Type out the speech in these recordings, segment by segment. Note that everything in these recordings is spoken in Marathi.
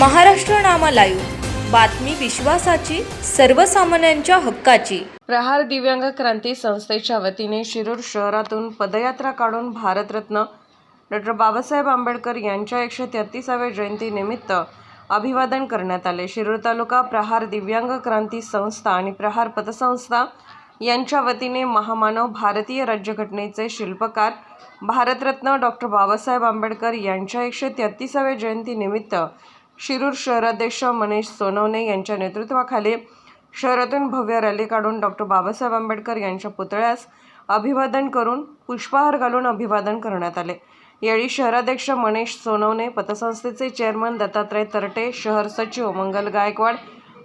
महाराष्ट्र नामा लाईव्ह बातमी विश्वासाची सर्वसामान्यांच्या हक्काची. प्रहार दिव्यांग क्रांती संस्थेच्या वतीने शिरूर शहरातून पदयात्रा काढून भारतरत्न डॉक्टर बाबासाहेब आंबेडकर यांच्या एकशे तेहतीसाव्या जयंतीनिमित्त अभिवादन करण्यात आले. शिरूर तालुका प्रहार दिव्यांग क्रांती संस्था आणि प्रहार पतसंस्था यांच्या वतीने महामानव भारतीय राज्यघटनेचे शिल्पकार भारतरत्न डॉक्टर बाबासाहेब आंबेडकर यांच्या एकशे तेहतीसाव्या जयंतीनिमित्त शिरूर शहराध्यक्ष मनीष सोनवणे यांच्या नेतृत्वाखाली शहरातून भव्य रॅली काढून डॉक्टर बाबासाहेब आंबेडकर यांच्या पुतळ्यास अभिवादन करून पुष्पहार घालून अभिवादन करण्यात आले. यावेळी शहराध्यक्ष मनीष सोनवणे पतसंस्थेचे चेअरमन दत्तात्रय तरटे शहर सचिव मंगल गायकवाड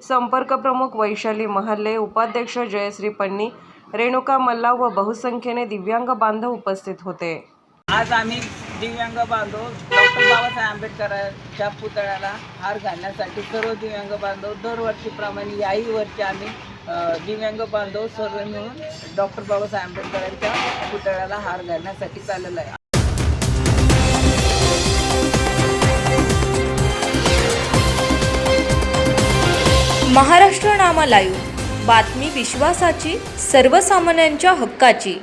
संपर्क प्रमुख वैशाली महल्ले उपाध्यक्ष जयश्री पन्नी रेणुका मल्ला व बहुसंख्येने दिव्यांग बांधव उपस्थित होते. आज आम्ही दिव्यांग बांधव डॉक्टर बाबासाहेब आंबेडकरांच्या पुतळ्याला हार घालण्यासाठी सर्व दिव्यांग बांधव दरवर्षीप्रमाणे याही वर्षी आम्ही दिव्यांग बांधव सर्व मिळून डॉक्टर बाबासाहेब आंबेडकरांच्या पुतळ्याला हार घालण्यासाठी चाललं आहे. महाराष्ट्र नामा लाईव्ह. बातमी विश्वासाची सर्वसामान्यांच्या हक्काची.